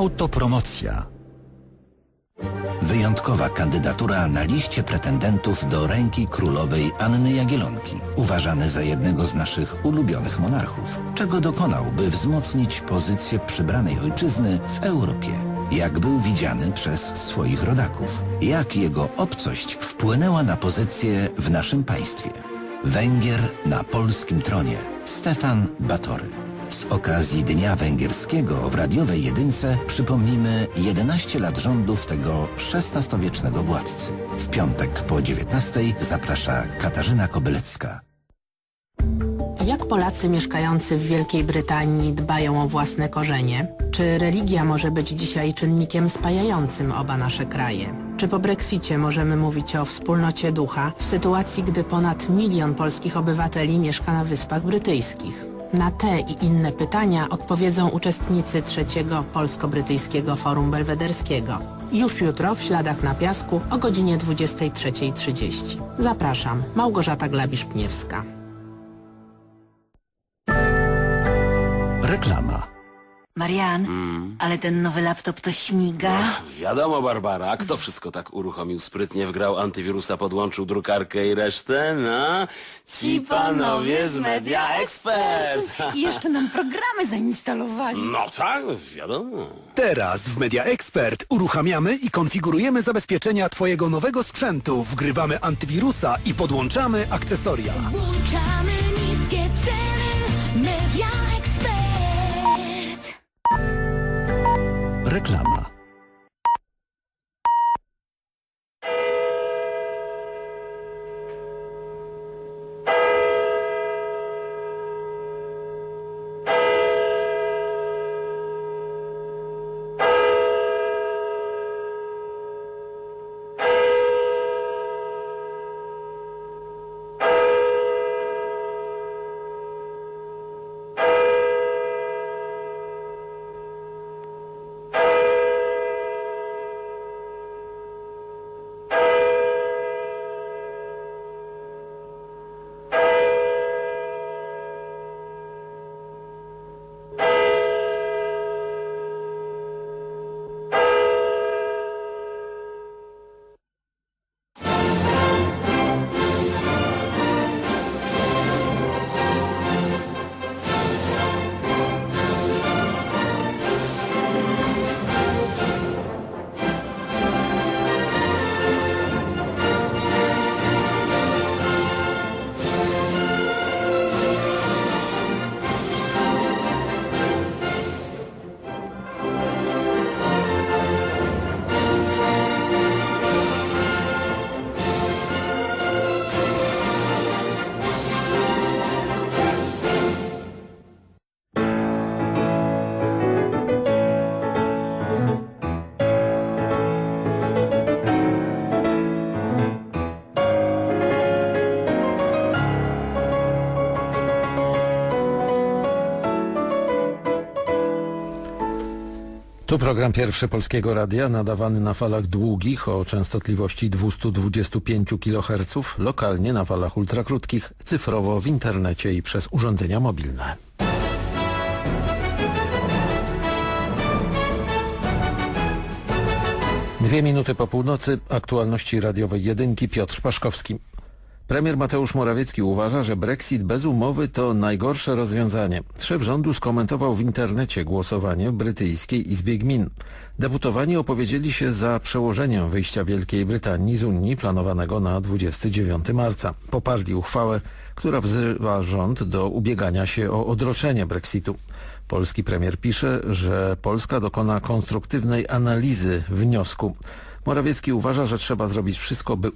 Autopromocja. Wyjątkowa kandydatura na liście pretendentów do ręki królowej Anny Jagielonki, uważany za jednego z naszych ulubionych monarchów. Czego dokonał, by wzmocnić pozycję przybranej ojczyzny w Europie? Jak był widziany przez swoich rodaków? Jak jego obcość wpłynęła na pozycję w naszym państwie? Węgier na polskim tronie. Stefan Batory. Z okazji Dnia Węgierskiego w radiowej jedynce przypomnimy 11 lat rządów tego XVI-wiecznego władcy. W piątek po 19 zaprasza Katarzyna Kobylecka. Jak Polacy mieszkający w Wielkiej Brytanii dbają o własne korzenie? Czy religia może być dzisiaj czynnikiem spajającym oba nasze kraje? Czy po Brexicie możemy mówić o wspólnocie ducha w sytuacji, gdy ponad milion polskich obywateli mieszka na Wyspach Brytyjskich? Na te i inne pytania odpowiedzą uczestnicy trzeciego Polsko-Brytyjskiego Forum Belwederskiego. Już jutro w Śladach na Piasku o godzinie 23.30. Zapraszam, Małgorzata Glabisz-Pniewska. Reklama. Marian, ale ten nowy laptop to śmiga. Wiadomo, Barbara, kto wszystko tak uruchomił sprytnie, wgrał antywirusa, podłączył drukarkę i resztę? No, ci panowie z Media Expert. I jeszcze nam programy zainstalowali. No tak, wiadomo. Teraz w Media Expert uruchamiamy i konfigurujemy zabezpieczenia Twojego nowego sprzętu, wgrywamy antywirusa i podłączamy akcesoria. Włączamy niskie ceny Media Expert. Reklama. Tu program pierwszy Polskiego Radia, nadawany na falach długich o częstotliwości 225 kHz, lokalnie na falach ultrakrótkich, cyfrowo w internecie i przez urządzenia mobilne. Dwie minuty po północy, aktualności radiowej jedynki Piotr Paszkowski. Premier Mateusz Morawiecki uważa, że Brexit bez umowy to najgorsze rozwiązanie. Szef rządu skomentował w internecie głosowanie w brytyjskiej Izbie Gmin. Deputowani opowiedzieli się za przełożeniem wyjścia Wielkiej Brytanii z Unii planowanego na 29 marca. Poparli uchwałę, która wzywa rząd do ubiegania się o odroczenie Brexitu. Polski premier pisze, że Polska dokona konstruktywnej analizy wniosku. Morawiecki uważa, że trzeba zrobić wszystko, by